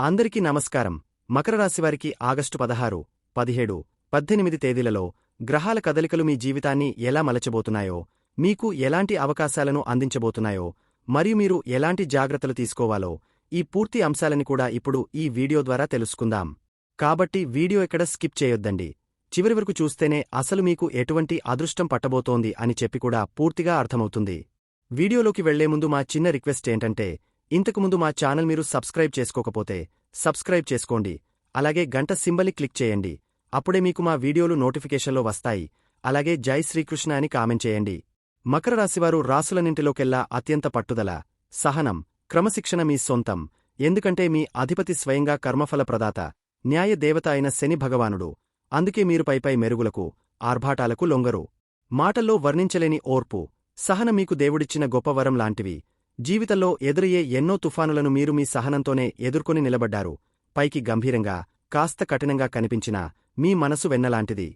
అందరికీ నమస్కారం. మకర రాశివారికి ఆగస్టు పదహారు పదిహేడు పద్దెనిమిది తేదీలలో గ్రహాల కదలికలు మీ జీవితాన్ని ఎలా మలచబోతున్నాయో మీకు ఎలాంటి అవకాశాలను అందించబోతున్నాయో మరియు మీరు ఎలాంటి జాగ్రత్తలు తీసుకోవాలో ఈ పూర్తి అంశాలని కూడా ఇప్పుడు ఈ వీడియో ద్వారా తెలుసుకుందాం. కాబట్టి వీడియో ఎక్కడ స్కిప్ చేయొద్దండి. చివరి వరకు చూస్తేనే అసలు మీకు ఎటువంటి అదృష్టం పట్టబోతోంది అని చెప్పి కూడా పూర్తిగా అర్థమవుతుంది. వీడియోలోకి వెళ్ళే ముందు మా చిన్న రిక్వెస్ట్ ఏంటంటే ఇంతకుముందు మా ఛానల్ మీరు సబ్స్క్రైబ్ చేసుకోకపోతే సబ్స్క్రైబ్ చేసుకోండి. అలాగే గంట సింబలి క్లిక్ చేయండి. అప్పుడే మీకు మా వీడియోలు నోటిఫికేషన్లో వస్తాయి. అలాగే జై శ్రీకృష్ణ అని కామెంట్ చేయండి. మకర రాశివారు రాసులన్నింటిలోకెల్లా అత్యంత పట్టుదల సహనం క్రమశిక్షణ మీ సొంతం. ఎందుకంటే మీ అధిపతి స్వయంగా కర్మఫల ప్రదాత న్యాయ దేవత అయిన శని భగవానుడు. అందుకే మీరు పైపై మెరుగులకు ఆర్భాటాలకు లొంగరు. మాటల్లో వర్ణించలేని ఓర్పు సహన మీకు దేవుడిచ్చిన గొప్ప వరం లాంటివి. జీవితంలో ఎదురయ్యే ఎన్నో తుఫానులను మీరు మీ సహనంతోనే ఎదుర్కొని నిలబడ్డారు. పైకి గంభీరంగా కాస్త కఠినంగా కనిపించినా మీ మనసు వెన్నలాంటిది.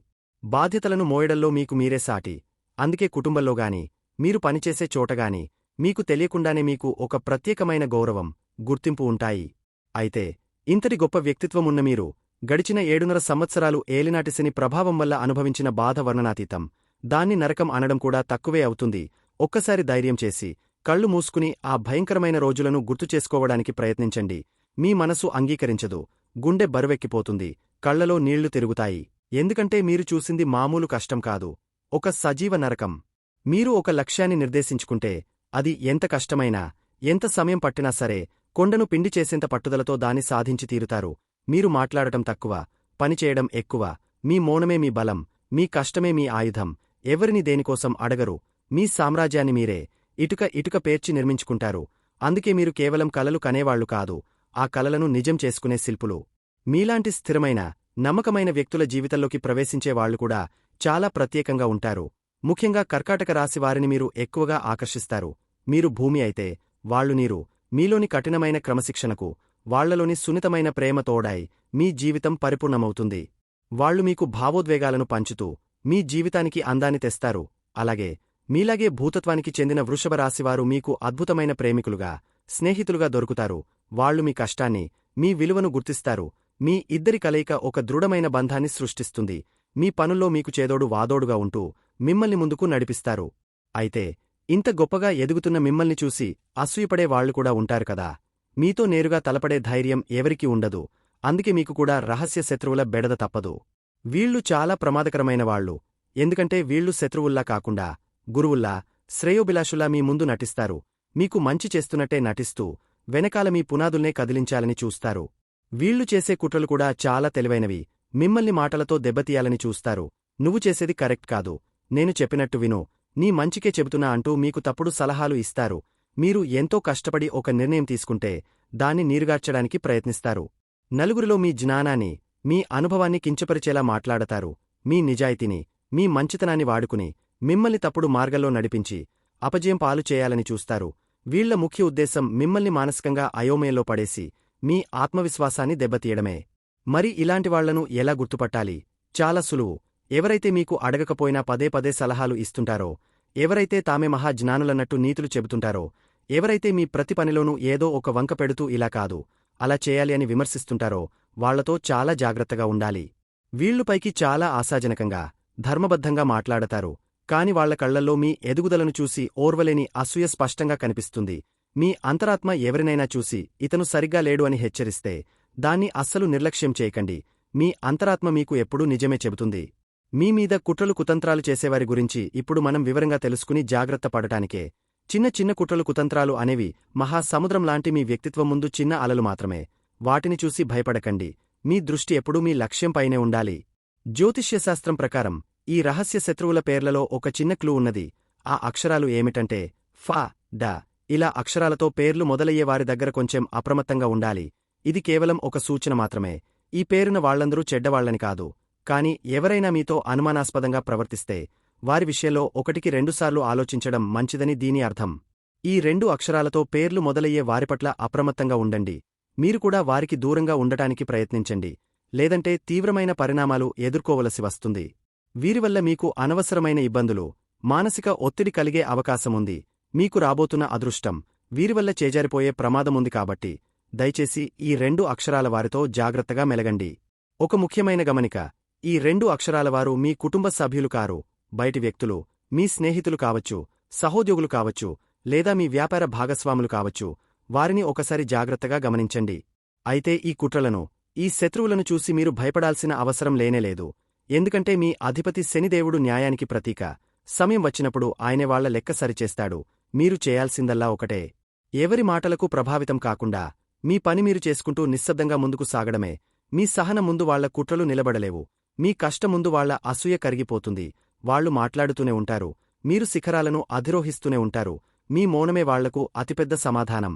బాధ్యతలను మోయడంలో మీకు మీరే సాటి. అందుకే కుటుంబంలోగాని మీరు పనిచేసే చోటగాని మీకు తెలియకుండానే మీకు ఒక ప్రత్యేకమైన గౌరవం గుర్తింపు ఉంటాయి. అయితే ఇంతటి గొప్ప వ్యక్తిత్వమున్న మీరు గడిచిన ఏడున్నర సంవత్సరాలు ఏలినాటిశని ప్రభావం వల్ల అనుభవించిన బాధ వర్ణనాతీతం. దాన్ని నరకం అనడం కూడా తక్కువే అవుతుంది. ఒక్కసారి ధైర్యం చేసి కళ్ళు మూసుకుని ఆ భయంకరమైన రోజులను గుర్తు చేసుకోవడానికి ప్రయత్నించండి. మీ మనసు అంగీకరించదు. గుండె బరువెక్కిపోతుంది. కళ్ళలో నీళ్ళు తిరుగుతాయి. ఎందుకంటే మీరు చూసింది మామూలు కష్టం కాదు. ఒక సజీవ నరకం. మీరు ఒక లక్ష్యాన్ని నిర్దేశించుకుంటే అది ఎంత కష్టమైనా ఎంత సమయం పట్టినా సరే కొండను పిండి చేసేంత పట్టుదలతో దాన్ని సాధించి తీరుతారు. మీరు మాట్లాడటం తక్కువ పనిచేయడం ఎక్కువ మీ మౌనమే మీ బలం మీ కష్టమే మీ ఆయుధం. ఎవరిని దేనికోసం అడగరు. మీ సామ్రాజ్యాన్ని మీరే. ఇటుక ఇటుక పేర్చి నిర్మించుకుంటారు. అందుకే మీరు కేవలం కలలు కనేవాళ్ళు కాదు ఆ కలలను నిజం చేసుకునే శిల్పులు. మీలాంటి స్థిరమైన నమ్మకమైన వ్యక్తుల జీవితంలోకి ప్రవేశించే వాళ్ళు కూడా చాలా ప్రత్యేకంగా ఉంటారు. ముఖ్యంగా కర్కాటక రాశి వారిని మీరు ఎక్కువగా ఆకర్షిస్తారు. మీరు భూమి అయితే వాళ్ళు నీరు మీలోని కఠినమైన క్రమశిక్షణకు వాళ్ళలోని సున్నితమైన ప్రేమ తోడాయి మీ జీవితం పరిపూర్ణమవుతుంది. వాళ్ళు మీకు భావోద్వేగాలను పంచుతూ మీ జీవితానికి అందాన్ని తెస్తారు. అలాగే మీలాగే భూతత్వానికి చెందిన వృషభ రాశివారు మీకు అద్భుతమైన ప్రేమికులుగా స్నేహితులుగా దొరుకుతారు. వాళ్ళు మీ కష్టాన్ని మీ విలువను గుర్తిస్తారు. మీ ఇద్దరి కలయిక ఒక దృఢమైన బంధాన్ని సృష్టిస్తుంది. మీ పనుల్లో మీకు చేదోడు వాదోడుగా ఉంటూ మిమ్మల్ని ముందుకు నడిపిస్తారు. అయితే ఇంత గొప్పగా ఎదుగుతున్న మిమ్మల్ని చూసి అసూయపడే వాళ్ళు కూడా ఉంటారు కదా. మీతో నేరుగా తలపడే ధైర్యం ఎవరికీ ఉండదు. అందుకే మీకు కూడా రహస్య శత్రువుల బెడద తప్పదు. వీళ్ళు చాలా ప్రమాదకరమైన వాళ్ళు ఎందుకంటే వీళ్ళు శత్రువుల్లా కాకుండా గురువుల్లా శ్రేయోభిలాషులా మీ ముందు నటిస్తారు. మీకు మంచి చేస్తున్నట్టే నటిస్తూ వెనకాల మీ పునాదుల్నే కదిలించాలని చూస్తారు. వీళ్ళు చేసే కుట్రలు కూడా చాలా తెలివైనవి. మిమ్మల్ని మాటలతో దెబ్బతీయాలని చూస్తారు. నువ్వు చేసేది కరెక్ట్ కాదు. నేను చెప్పినట్టు విను. నీ మంచికే చెబుతున్నా అంటూ మీకు తప్పుడు సలహాలు ఇస్తారు. మీరు ఎంతో కష్టపడి ఒక నిర్ణయం తీసుకుంటే దాన్ని నీరుగార్చడానికి ప్రయత్నిస్తారు. నలుగురిలో మీ జ్ఞానాన్ని మీ అనుభవాన్ని కించపరిచేలా మాట్లాడతారు. మీ నిజాయితీని మీ మంచితనాన్ని వాడుకుని మిమ్మల్ని తప్పుడు మార్గంలో నడిపించి అపజయం పాలు చేయాలని చూస్తారు. వీళ్ళ ముఖ్య ఉద్దేశం మిమ్మల్ని మానసికంగా అయోమయంలో పడేసి మీ ఆత్మవిశ్వాసాన్ని దెబ్బతీయడమే. మరి ఇలాంటివాళ్ళను ఎలా గుర్తుపట్టాలి? చాలా సులువు. ఎవరైతే మీకు అడగకపోయినా పదే పదే సలహాలు ఇస్తుంటారో ఎవరైతే తామే మహాజ్ఞానులన్నట్టు నీతులు చెబుతుంటారో ఎవరైతే మీ ప్రతి పనిలోనూ ఏదో ఒక వంక పెడుతూ ఇలా కాదు అలా చేయాలి అని విమర్శిస్తుంటారో వాళ్ళతో చాలా జాగ్రత్తగా ఉండాలి. వీళ్ళుపైకి చాలా ఆశాజనకంగా ధర్మబద్ధంగా మాట్లాడతారు. కాని వాళ్ళ కళ్ళల్లో మీ ఎదుగుదలను చూసి ఓర్వలేని అసూయ స్పష్టంగా కనిపిస్తుంది. మీ అంతరాత్మ ఎవరినైనా చూసి ఇతను సరిగ్గా లేడు అని హెచ్చరిస్తే దాన్ని అస్సలు నిర్లక్ష్యం చేయకండి. మీ అంతరాత్మ మీకు ఎప్పుడూ నిజమే చెబుతుంది. మీ మీద కుట్రలు కుతంత్రాలు చేసేవారి గురించి ఇప్పుడు మనం వివరంగా తెలుసుకుని జాగ్రత్త పడటానికే. చిన్న చిన్న కుట్రలు కుతంత్రాలు అనేవి మహాసముద్రం లాంటి మీ వ్యక్తిత్వం ముందు చిన్న అలలు మాత్రమే. వాటిని చూసి భయపడకండి. మీ దృష్టి ఎప్పుడూ మీ లక్ష్యంపైనే ఉండాలి. జ్యోతిష్యశాస్త్రం ప్రకారం ఈ రహస్య శత్రువుల పేర్లలో ఒక చిన్న క్లూ ఉన్నది. ఆ అక్షరాలు ఏమిటంటే ఫా డ. ఇలా అక్షరాలతో పేర్లు మొదలయ్యే వారి దగ్గర కొంచెం అప్రమత్తంగా ఉండాలి. ఇది కేవలం ఒక సూచన మాత్రమే. ఈ పేరున వాళ్ళందరూ చెడ్డవాళ్ళని కాదు. కాని ఎవరైనా మీతో అనుమానాస్పదంగా ప్రవర్తిస్తే వారి విషయంలో ఒకటికి రెండుసార్లు ఆలోచించడం మంచిదని దీని అర్థం. ఈ రెండు అక్షరాలతో పేర్లు మొదలయ్యే వారిపట్ల అప్రమత్తంగా ఉండండి. మీరు కూడా వారికి దూరంగా ఉండటానికి ప్రయత్నించండి. లేదంటే తీవ్రమైన పరిణామాలు ఎదుర్కోవలసి వస్తుంది. వీరివల్ల మీకు అనవసరమైన ఇబ్బందులు మానసిక ఒత్తిడి కలిగే అవకాశముంది. మీకు రాబోతున్న అదృష్టం వీరివల్ల చేజారిపోయే ప్రమాదముంది కాబట్టి దయచేసి ఈ రెండు అక్షరాల వారితో జాగ్రత్తగా మెలగండి. ఒక ముఖ్యమైన గమనిక ఈ రెండు అక్షరాల వారు మీ కుటుంబ సభ్యులు కారు బయటి వ్యక్తులు మీ స్నేహితులు కావచ్చు సహోద్యోగులు కావచ్చు లేదా మీ వ్యాపార భాగస్వాములు కావచ్చు వారిని ఒకసారి జాగ్రత్తగా గమనించండి. అయితే ఈ కుట్రలను ఈ శత్రువులను చూసి మీరు భయపడాల్సిన అవసరం లేనేలేదు ఎందుకంటే మీ అధిపతి శనిదేవుడు న్యాయానికి ప్రతీక. సమయం వచ్చినప్పుడు ఆయనే వాళ్ళ లెక్క సరిచేస్తాడు. మీరు చేయాల్సిందల్లా ఒకటే. ఎవరి మాటలకు ప్రభావితం కాకుండా మీ పని మీరు చేసుకుంటూ నిశ్శబ్దంగా ముందుకు సాగడమే. మీ సహన ముందు వాళ్ళ కుట్రలు నిలబడలేవు. మీ కష్టముందు వాళ్ళ అసూయ కరిగిపోతుంది. వాళ్ళు మాట్లాడుతూనే ఉంటారు. మీరు శిఖరాలను అధిరోహిస్తూనే ఉంటారు. మీ మౌనమే వాళ్ళకు అతిపెద్ద సమాధానం.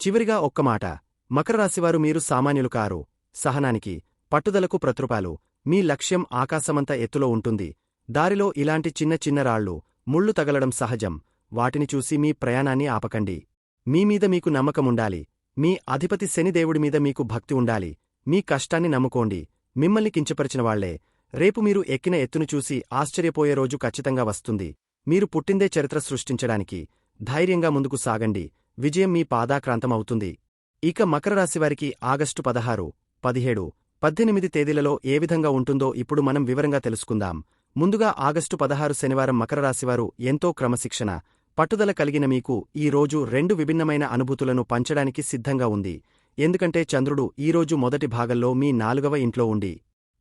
చివరిగా ఒక్కమాట మకరరాశివారు మీరు సామాన్యులు కారు. సహనానికి పట్టుదలకు ప్రతృపాలు మీ లక్ష్యం ఆకాశమంత ఎత్తులో ఉంటుంది. దారిలో ఇలాంటి చిన్న చిన్న రాళ్ళు ముళ్ళు తగలడం సహజం. వాటిని చూసి మీ ప్రయాణాన్ని ఆపకండి. మీమీద మీకు నమ్మకముండాలి. మీ అధిపతి శనిదేవుడి మీద మీకు భక్తి ఉండాలి. మీ కష్టాన్ని నమ్ముకోండి. మిమ్మల్ని కించపరిచిన వాళ్ళే. రేపు మీరు ఎక్కిన ఎత్తును చూసి ఆశ్చర్యపోయే రోజు ఖచ్చితంగా వస్తుంది. మీరు పుట్టిందే చరిత్ర సృష్టించడానికి. ధైర్యంగా ముందుకు సాగండి. విజయం మీ పాదాక్రాంతమవుతుంది. ఇక మకరరాశివారికి ఆగస్టు పదహారు పదిహేడు. పద్దెనిమిది తేదీలలో ఏ విధంగా ఉంటుందో ఇప్పుడు మనం వివరంగా తెలుసుకుందాం. ముందుగా ఆగస్టు పదహారు శనివారం మకరరాశివారు ఎంతో క్రమశిక్షణ పట్టుదల కలిగిన మీకు ఈ రోజు రెండు విభిన్నమైన అనుభూతులను పంచడానికి సిద్ధంగా ఉంది. ఎందుకంటే చంద్రుడు ఈరోజు మొదటి భాగంలో మీ నాలుగవ ఇంట్లో ఉండి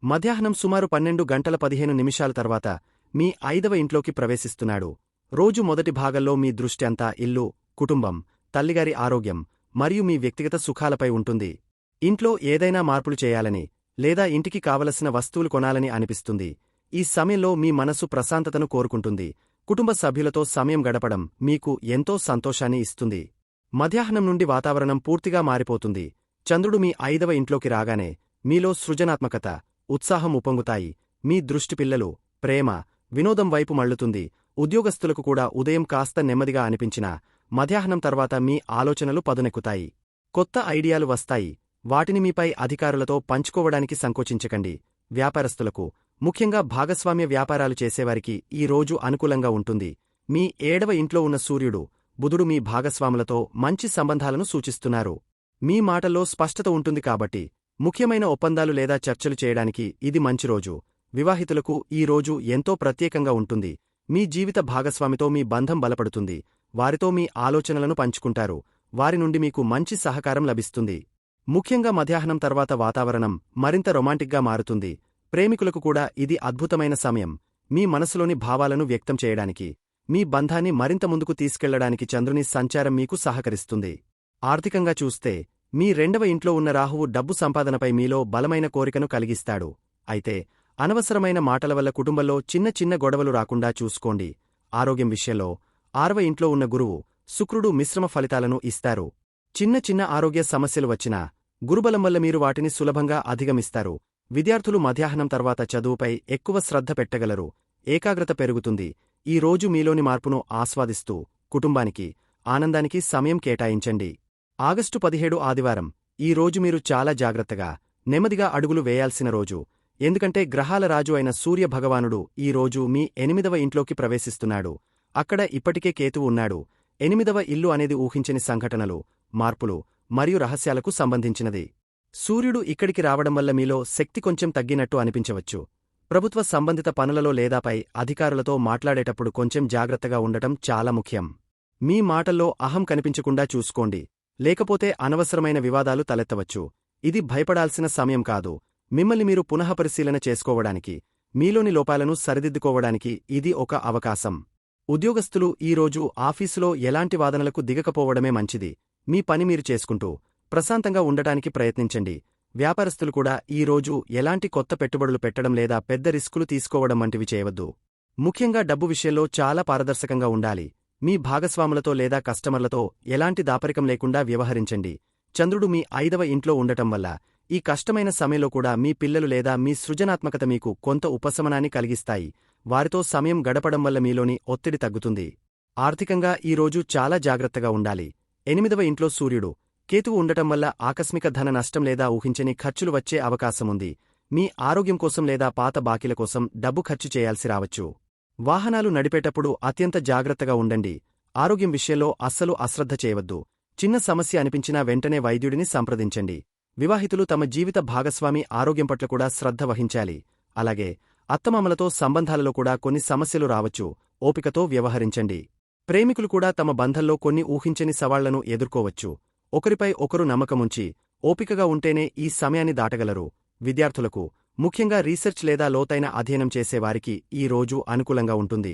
మధ్యాహ్నం సుమారు పన్నెండు గంటల పదిహేను నిమిషాల తర్వాత మీ ఐదవ ఇంట్లోకి ప్రవేశిస్తున్నాడు. రోజు మొదటి భాగంలో మీ దృష్టి అంతా ఇల్లు కుటుంబం తల్లిగారి ఆరోగ్యం మరియు మీ వ్యక్తిగత సుఖాలపై ఉంటుంది. ఇంట్లో ఏదైనా మార్పులు చేయాలని లేదా ఇంటికి కావలసిన వస్తువులు కొనాలని అనిపిస్తుంది. ఈ సమయంలో మీ మనసు ప్రశాంతతను కోరుకుంటుంది. కుటుంబ సభ్యులతో సమయం గడపడం మీకు ఎంతో సంతోషాన్ని ఇస్తుంది. మధ్యాహ్నం నుండి వాతావరణం పూర్తిగా మారిపోతుంది. చంద్రుడు మీ ఐదవ ఇంట్లోకి రాగానే మీలో సృజనాత్మకత ఉత్సాహం ఉపొంగుతాయి మీ దృష్టి పిల్లలు ప్రేమ వినోదం వైపు మళ్ళుతుంది ఉద్యోగస్తులకు కూడా ఉదయం కాస్త నెమ్మదిగా అనిపించినా మధ్యాహ్నం తర్వాత మీ ఆలోచనలు పదునెక్కుతాయి. కొత్త ఐడియాలు వస్తాయి. వాటిని మీపై అధికారులతో పంచుకోవడానికి సంకోచించకండి. వ్యాపారస్తులకు ముఖ్యంగా భాగస్వామ్య వ్యాపారాలు చేసేవారికి ఈ రోజు అనుకూలంగా ఉంటుంది. మీ ఏడవ ఇంట్లో ఉన్న సూర్యుడు బుధుడు మీ భాగస్వాములతో మంచి సంబంధాలను సూచిస్తున్నారు. మీ మాటల్లో స్పష్టత ఉంటుంది కాబట్టి ముఖ్యమైన ఒప్పందాలు లేదా చర్చలు చేయడానికి ఇది మంచి రోజు. వివాహితులకు ఈ రోజు ఎంతో ప్రత్యేకంగా ఉంటుంది. మీ జీవిత భాగస్వామితో మీ బంధం బలపడుతుంది. వారితో మీ ఆలోచనలను పంచుకుంటారు. వారి నుండి మీకు మంచి సహకారం లభిస్తుంది. ముఖ్యంగా మధ్యాహ్నం తర్వాత వాతావరణం మరింత రొమాంటిక్గా మారుతుంది. ప్రేమికులకు కూడా ఇది అద్భుతమైన సమయం. మీ మనసులోని భావాలను వ్యక్తం చేయడానికి మీ బంధాన్ని మరింత ముందుకు తీసుకెళ్ళడానికి చంద్రుని సంచారం మీకు సహకరిస్తుంది. ఆర్థికంగా చూస్తే మీ రెండవ ఇంట్లో ఉన్న రాహువు డబ్బు సంపాదనపై మీలో బలమైన కోరికను కలిగిస్తాడు. అయితే అనవసరమైన మాటల వల్ల కుటుంబంలో చిన్న చిన్న గొడవలు రాకుండా చూసుకోండి. ఆరోగ్యం విషయంలో ఆరవ ఇంట్లో ఉన్న గురువు శుక్రుడు మిశ్రమ ఫలితాలను ఇస్తారు. చిన్న చిన్న ఆరోగ్య సమస్యలు వచ్చినా గురుబలం వల్ల మీరు వాటిని సులభంగా అధిగమిస్తారు. విద్యార్థులు మధ్యాహ్నం తర్వాత చదువుపై ఎక్కువ శ్రద్ధ పెట్టగలరు. ఏకాగ్రత పెరుగుతుంది. ఈ రోజు మీలోని మార్పును ఆస్వాదిస్తూ కుటుంబానికి ఆనందానికి సమయం కేటాయించండి. ఆగస్టు పదిహేడు ఆదివారం. ఈ రోజు మీరు చాలా జాగ్రత్తగా నెమ్మదిగా అడుగులు వేయాల్సిన రోజు. ఎందుకంటే గ్రహాల రాజు అయిన సూర్య భగవానుడు ఈ రోజు మీ ఎనిమిదవ ఇంట్లోకి ప్రవేశిస్తున్నాడు. అక్కడ ఇప్పటికే కేతువు ఉన్నాడు. ఎనిమిదవ ఇల్లు అనేది ఊహించని సంఘటనలు మార్పులు మరియు రహస్యాలకు సంబంధించినది. సూర్యుడు ఇక్కడికి రావడం వల్ల మీలో శక్తి కొంచెం తగ్గినట్టు అనిపించవచ్చు. ప్రభుత్వ సంబంధిత పనులలో లేదాపై అధికారులతో మాట్లాడేటప్పుడు కొంచెం జాగ్రత్తగా ఉండటం చాలా ముఖ్యం. మీ మాటల్లో అహం కనిపించకుండా చూసుకోండి. లేకపోతే అనవసరమైన వివాదాలు తలెత్తవచ్చు. ఇది భయపడాల్సిన సమయం కాదు. మిమ్మల్ని మీరు పునఃపరిశీలన చేసుకోవడానికి మీలోని లోపాలను సరిదిద్దుకోవడానికి ఇది ఒక అవకాశం. ఉద్యోగస్తులు ఈరోజు ఆఫీసులో ఎలాంటి వాదనలకు దిగకపోవడమే మంచిది. మీ పని మీరు చేసుకుంటూ ప్రశాంతంగా ఉండటానికి ప్రయత్నించండి. వ్యాపారస్తులు కూడా ఈ రోజు ఎలాంటి కొత్త పెట్టుబడులు పెట్టడం లేదా పెద్ద రిస్కులు తీసుకోవడం వంటివి చేయవద్దు. ముఖ్యంగా డబ్బు విషయంలో చాలా పారదర్శకంగా ఉండాలి. మీ భాగస్వాములతో లేదా కస్టమర్లతో ఎలాంటి దాపరికం లేకుండా వ్యవహరించండి. చంద్రుడు మీ ఐదవ ఇంట్లో ఉండటం వల్ల ఈ కష్టమైన సమయంలో కూడా మీ పిల్లలు లేదా మీ సృజనాత్మకత మీకు కొంత ఉపశమనాన్ని కలిగిస్తాయి. వారితో సమయం గడపడం వల్ల మీలోని ఒత్తిడి తగ్గుతుంది. ఆర్థికంగా ఈ రోజు చాలా జాగ్రత్తగా ఉండాలి. ఎనిమిదవ ఇంట్లో సూర్యుడు. కేతువు ఉండటం వల్ల ఆకస్మిక ధన నష్టం లేదా ఊహించని ఖర్చులు వచ్చే అవకాశముంది. మీ ఆరోగ్యం కోసం లేదా పాత బాకీల కోసం డబ్బు ఖర్చు చేయాల్సి రావచ్చు. వాహనాలు నడిపేటప్పుడు అత్యంత జాగ్రత్తగా ఉండండి. ఆరోగ్యం విషయంలో అస్సలు అశ్రద్ధ చేయవద్దు. చిన్న సమస్య అనిపించినా వెంటనే వైద్యుడిని సంప్రదించండి. వివాహితులు తమ జీవిత భాగస్వామి ఆరోగ్యం పట్ల కూడా శ్రద్ధ వహించాలి. అలాగే అత్తమామలతో సంబంధాలలో కూడా కొన్ని సమస్యలు రావచ్చు. ఓపికతో వ్యవహరించండి. ప్రేమికులు కూడా తమ బంధంలో కొన్ని ఊహించని సవాళ్ళను ఎదుర్కోవచ్చు. ఒకరిపై ఒకరు నమ్మకముంచి ఓపికగా ఉంటేనే ఈ సమయాన్ని దాటగలరు. విద్యార్థులకు ముఖ్యంగా రీసెర్చ్ లేదా లోతైన అధ్యయనం చేసేవారికి ఈ రోజు అనుకూలంగా ఉంటుంది.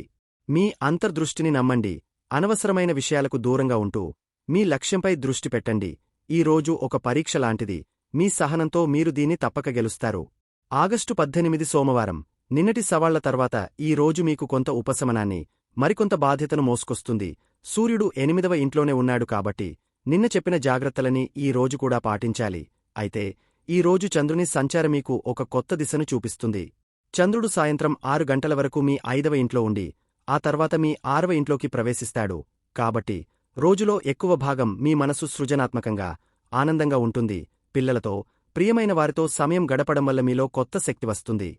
మీ అంతర్దృష్టిని నమ్మండి. అనవసరమైన విషయాలకు దూరంగా ఉంటూ మీ లక్ష్యంపై దృష్టి పెట్టండి. ఈ రోజు ఒక పరీక్ష లాంటిది. మీ సహనంతో మీరు దీన్ని తప్పక గెలుస్తారు. ఆగస్టు పద్దెనిమిది సోమవారం. నిన్నటి సవాళ్ళ తర్వాత ఈ రోజు మీకు కొంత ఉపశమనాన్ని మరికొంత బాధ్యతను మోసుకొస్తుంది. సూర్యుడు ఎనిమిదవ ఇంట్లోనే ఉన్నాడు కాబట్టి నిన్న చెప్పిన జాగ్రత్తలని ఈ రోజు కూడా పాటించాలి. అయితే ఈ రోజు చంద్రుని సంచార మీకు ఒక కొత్త దిశను చూపిస్తుంది. చంద్రుడు సాయంత్రం ఆరు గంటల వరకు మీ ఐదవ ఇంట్లో ఉండి ఆ తర్వాత మీ ఆరవ ఇంట్లోకి ప్రవేశిస్తాడు. కాబట్టి రోజులో ఎక్కువ భాగం మీ మనసు సృజనాత్మకంగా ఆనందంగా ఉంటుంది. పిల్లలతో ప్రియమైన వారితో సమయం గడపడం వల్ల మీలో కొత్త శక్తి వస్తుంది.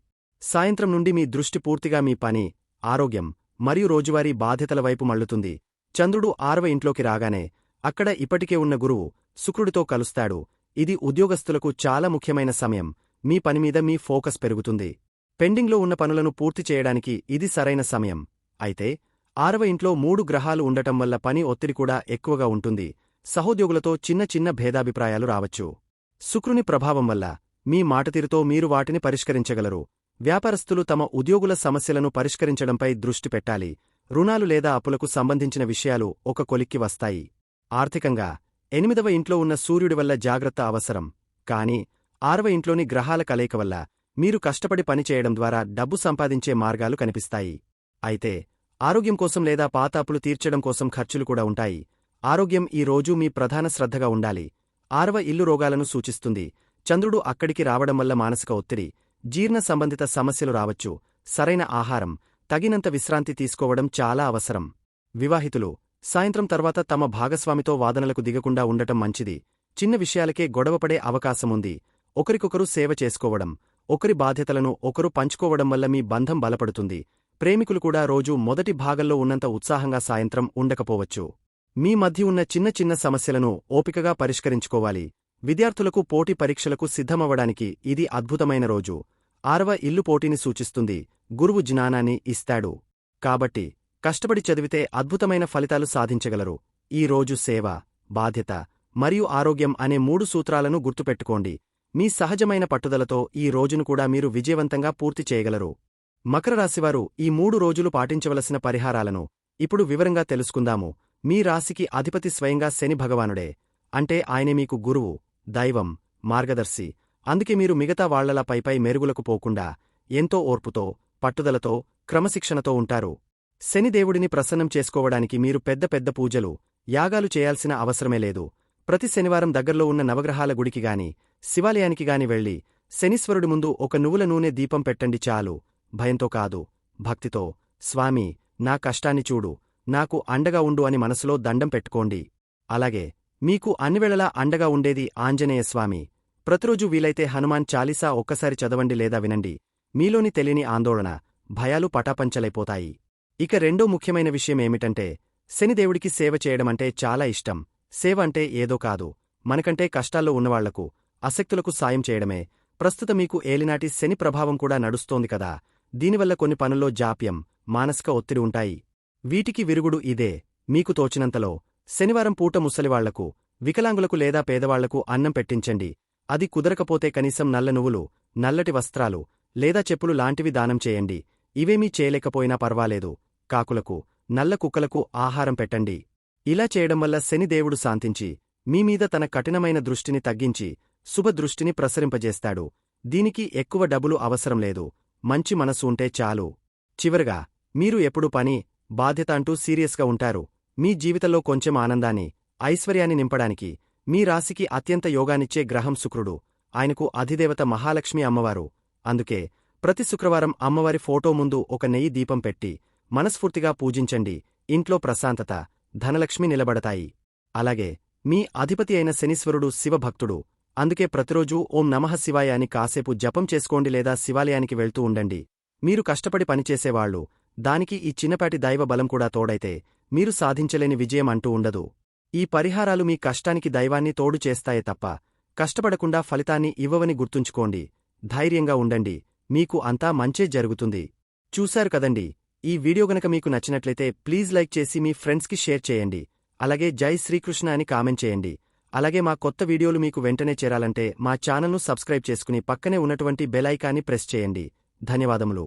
సాయంత్రం నుండి మీ దృష్టి పూర్తిగా మీ పని ఆరోగ్యం మరియు రోజువారీ బాధ్యతల వైపు మళ్ళుతుంది చంద్రుడు ఆరవ ఇంట్లోకి రాగానే అక్కడ ఇప్పటికే ఉన్న గురువు శుక్రుడితో కలుస్తాడు. ఇది ఉద్యోగస్తులకు చాలా ముఖ్యమైన సమయం. మీ పనిమీద మీ ఫోకస్ పెరుగుతుంది. పెండింగ్లో ఉన్న పనులను పూర్తి చేయడానికి ఇది సరైన సమయం. అయితే ఆరవ ఇంట్లో మూడు గ్రహాలు ఉండటం వల్ల పని ఒత్తిడి కూడా ఎక్కువగా ఉంటుంది. సహోద్యోగులతో చిన్న చిన్న భేదాభిప్రాయాలు రావచ్చు. శుక్రుని ప్రభావం వల్ల మీ మాటతీరుతో మీరు వాటిని పరిష్కరించగలరు. వ్యాపారస్తులు తమ ఉద్యోగుల సమస్యలను పరిష్కరించడంపై దృష్టి పెట్టాలి. రుణాలు లేదా అప్పులకు సంబంధించిన విషయాలు ఒక కొలిక్కి వస్తాయి. ఆర్థికంగా ఎనిమిదవ ఇంట్లో ఉన్న సూర్యుడి వల్ల జాగ్రత్త అవసరం. కాని ఆరవ ఇంట్లోని గ్రహాల కలయిక వల్ల మీరు కష్టపడి పనిచేయడం ద్వారా డబ్బు సంపాదించే మార్గాలు కనిపిస్తాయి. అయితే ఆరోగ్యం కోసం లేదా పాత అప్పులు తీర్చడం కోసం ఖర్చులు కూడా ఉంటాయి. ఆరోగ్యం ఈ రోజు మీ ప్రధాన శ్రద్ధగా ఉండాలి. ఆరవ ఇల్లు రోగాలను సూచిస్తుంది. చంద్రుడు అక్కడికి రావడం వల్ల మానసిక ఒత్తిడి జీర్ణ సంబంధిత సమస్యలు రావచ్చు. సరైన ఆహారం తగినంత విశ్రాంతి తీసుకోవడం చాలా అవసరం. వివాహితులు సాయంత్రం తర్వాత తమ భాగస్వామితో వాదనలకు దిగకుండా ఉండటం మంచిది. చిన్న విషయాలకే గొడవపడే అవకాశముంది. ఒకరికొకరు సేవ చేసుకోవడం ఒకరి బాధ్యతలను ఒకరు పంచుకోవడం వల్ల మీ బంధం బలపడుతుంది. ప్రేమికులు కూడా రోజూ మొదటి భాగంలో ఉన్నంత ఉత్సాహంగా సాయంత్రం ఉండకపోవచ్చు. మీ మధ్య ఉన్న చిన్న చిన్న సమస్యలను ఓపికగా పరిష్కరించుకోవాలి. విద్యార్థులకు పోటీ పరీక్షలకు సిద్ధమవ్వడానికి ఇది అద్భుతమైన రోజు. ఆరవ ఇల్లు పోటీని సూచిస్తుంది. గురువు జ్ఞానాన్ని ఇస్తాడు. కాబట్టి కష్టపడి చదివితే అద్భుతమైన ఫలితాలు సాధించగలరు. ఈ రోజు సేవ బాధ్యత మరియు ఆరోగ్యం అనే మూడు సూత్రాలను గుర్తుపెట్టుకోండి. మీ సహజమైన పట్టుదలతో ఈ రోజును కూడా మీరు విజయవంతంగా పూర్తి చేయగలరు. మకర రాశివారు ఈ మూడు రోజులు పాటించవలసిన పరిహారాలను ఇప్పుడు వివరంగా తెలుసుకుందాము. మీ రాశికి అధిపతి స్వయంగా శని భగవానుడే. అంటే ఆయనే మీకు గురువు. దైవం మార్గదర్శి. అందుకే మీరు మిగతా వాళ్ళలా పైపై మెరుగులకు పోకుండా ఎంతో ఓర్పుతో పట్టుదలతో క్రమశిక్షణతో ఉంటారు. శనిదేవుడిని ప్రసన్నం చేసుకోవడానికి మీరు పెద్ద పెద్ద పూజలు యాగాలు చేయాల్సిన అవసరమే లేదు. ప్రతి శనివారం దగ్గర్లో ఉన్న నవగ్రహాల గుడికి గాని శివాలయానికి గాని వెళ్ళి శనీశ్వరుడి ముందు ఒక నువ్వుల నూనె దీపం పెట్టండి చాలు. భయంతో కాదు. భక్తితో స్వామి నా కష్టాన్ని చూడు. నాకు అండగా ఉండు అని మనసులో దండం పెట్టుకోండి. అలాగే మీకు అన్నివేళలా అండగా ఉండేది ఆంజనేయస్వామి. ప్రతిరోజు వీలైతే హనుమాన్ చాలీసా ఒక్కసారి చదవండి లేదా వినండి. మీలోని తెలియని ఆందోళన భయాలు పటాపంచలైపోతాయి. ఇక రెండో ముఖ్యమైన విషయమేమిటంటే శనిదేవుడికి సేవ చేయడమంటే చాలా ఇష్టం. సేవ అంటే ఏదో కాదు. మనకంటే కష్టాల్లో ఉన్నవాళ్ళకు అశక్తులకు సాయం చేయడమే. ప్రస్తుత మీకు ఏలినాటి శని ప్రభావం కూడా నడుస్తోంది కదా. దీనివల్ల కొన్ని పనుల్లో జాప్యం మానసిక ఒత్తిడి ఉంటాయి. వీటికి విరుగుడు ఇదే. మీకు తోచినంతలో శనివారం పూట ముసలివాళ్ళకు వికలాంగులకు లేదా పేదవాళ్ళకు అన్నం పెట్టించండి. అది కుదరకపోతే కనీసం నల్ల నువ్వులు నల్లటి వస్త్రాలు లేదా చెప్పులు లాంటివి దానం చేయండి. ఇవేమీ చేయలేకపోయినా పర్వాలేదు. కాకులకు నల్ల కుక్కలకు ఆహారం పెట్టండి. ఇలా చేయడం వల్ల శనిదేవుడు శాంతించి మీమీద తన కఠినమైన దృష్టిని తగ్గించి శుభదృష్టిని ప్రసరింపజేస్తాడు. దీనికి ఎక్కువ డబ్బులు అవసరం లేదు. మంచి మనసు ఉంటే చాలు. చివరగా మీరు ఎప్పుడు పని బాధ్యత అంటూ సీరియస్గా ఉంటారు. మీ జీవితంలో కొంచెం ఆనందాన్ని ఐశ్వర్యాన్ని నింపడానికి మీ రాశికి అత్యంత యోగానిచ్చే గ్రహం శుక్రుడు. ఆయనకు అధిదేవత మహాలక్ష్మి అమ్మవారు. అందుకే ప్రతి శుక్రవారం అమ్మవారి ఫోటో ముందు ఒక నెయ్యి దీపం పెట్టి మనస్ఫూర్తిగా పూజించండి. ఇంట్లో ప్రశాంతత ధనలక్ష్మి నిలబడతాయి. అలాగే మీ అధిపతి అయిన శనీశ్వరుడు శివభక్తుడు. అందుకే ప్రతిరోజూ ఓం నమః శివాయ అని కాసేపు జపం చేసుకోండి లేదా శివాలయానికి వెళ్తూ ఉండండి. మీరు కష్టపడి పనిచేసేవాళ్ళు దానికి ఈ చిన్నపాటి దైవ బలం కూడా తోడైతే మీరు సాధించలేని విజయం అంటూ ఉండదు. ఈ పరిహారాలు మీ కష్టానికి దైవాన్ని తోడు చేస్తాయే తప్ప కష్టపడకుండా ఫలితాన్ని ఇవ్వవని గుర్తుంచుకోండి. ధైర్యంగా ఉండండి. మీకు అంతా మంచే జరుగుతుంది. చూశారు కదండి? ఈ వీడియో గనక మీకు నచ్చినట్లయితే ప్లీజ్ లైక్ చేసి మీ ఫ్రెండ్స్కి షేర్ చేయండి. అలాగే జై శ్రీకృష్ణ అని కామెంట్ చేయండి. అలాగే మా కొత్త వీడియోలు మీకు వెంటనే చేరాలంటే మా ఛానల్ను సబ్స్క్రైబ్ చేసుకుని పక్కనే ఉన్నటువంటి బెల్ ఐకాన్ని ప్రెస్ చేయండి. ధన్యవాదములు.